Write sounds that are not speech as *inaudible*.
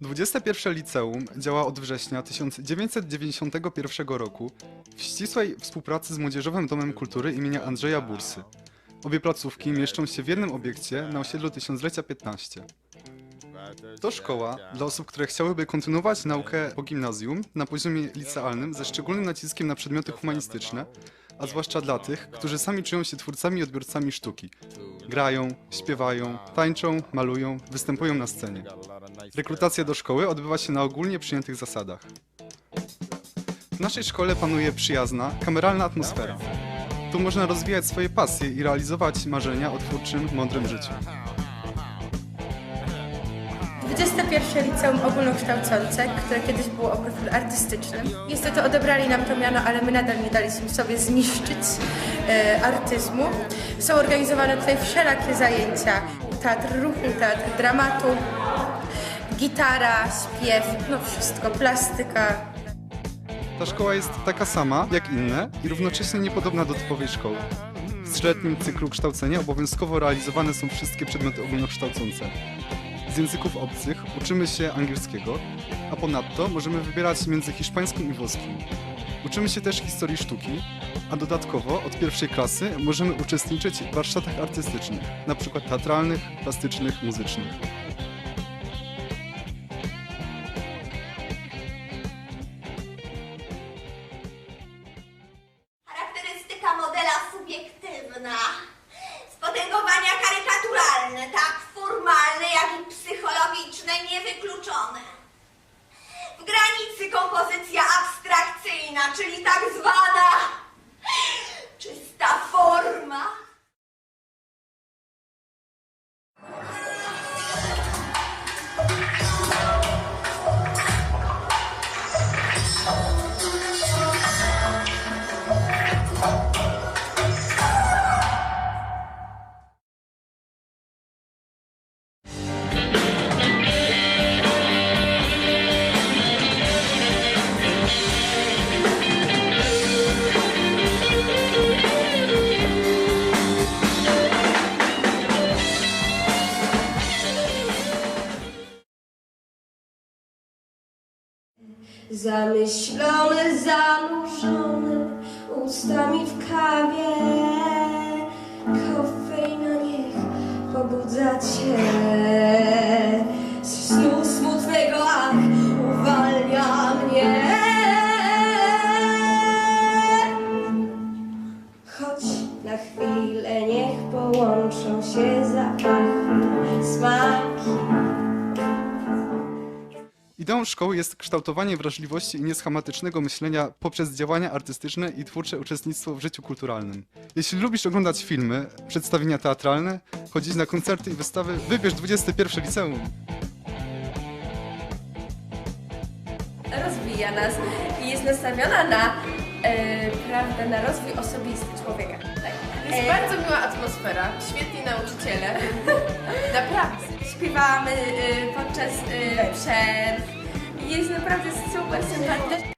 21 Liceum działa od września 1991 roku w ścisłej współpracy z Młodzieżowym Domem Kultury imienia Andrzeja Bursy. Obie placówki mieszczą się w jednym obiekcie na osiedlu Tysiąclecia 15. To szkoła dla osób, które chciałyby kontynuować naukę po gimnazjum na poziomie licealnym ze szczególnym naciskiem na przedmioty humanistyczne, a zwłaszcza dla tych, którzy sami czują się twórcami i odbiorcami sztuki. Grają, śpiewają, tańczą, malują, występują na scenie. Rekrutacja do szkoły odbywa się na ogólnie przyjętych zasadach. W naszej szkole panuje przyjazna, kameralna atmosfera. Tu można rozwijać swoje pasje i realizować marzenia o twórczym, mądrym życiu. 21 Liceum Ogólnokształcące, które kiedyś było o profilu artystycznym. Niestety odebrali nam to miano, ale my nadal nie daliśmy sobie zniszczyć e, artyzmu. Są organizowane tutaj wszelakie zajęcia. Teatr ruchu, teatr dramatu, gitara, śpiew, no wszystko, plastyka. Ta szkoła jest taka sama jak inne i równocześnie niepodobna do typowej szkoły. W trzyletnim cyklu kształcenia obowiązkowo realizowane są wszystkie przedmioty ogólnokształcące. Z języków obcych uczymy się angielskiego, a ponadto możemy wybierać między hiszpańskim i włoskim. Uczymy się też historii sztuki, a dodatkowo od pierwszej klasy możemy uczestniczyć w warsztatach artystycznych, np. teatralnych, plastycznych, muzycznych. Angelina Zamyślony, zanurzony ustami w kawie. Kofeina niech pobudza cię. Z snu smutnego, uwalnia mnie. Choć na chwilę niech połączą się Ideą szkoły jest kształtowanie wrażliwości i nieschematycznego myślenia poprzez działania artystyczne i twórcze uczestnictwo w życiu kulturalnym. Jeśli lubisz oglądać filmy, przedstawienia teatralne, chodzić na koncerty i wystawy, wybierz 21 liceum. Rozwija nas i jest nastawiona na, e, prawda, na rozwój osobisty człowieka. Tak? Jest bardzo miła atmosfera, świetni nauczyciele. *laughs* Naprawdę. Śpiewamy y, podczas y, przerw. Jest naprawdę super sympatyczna.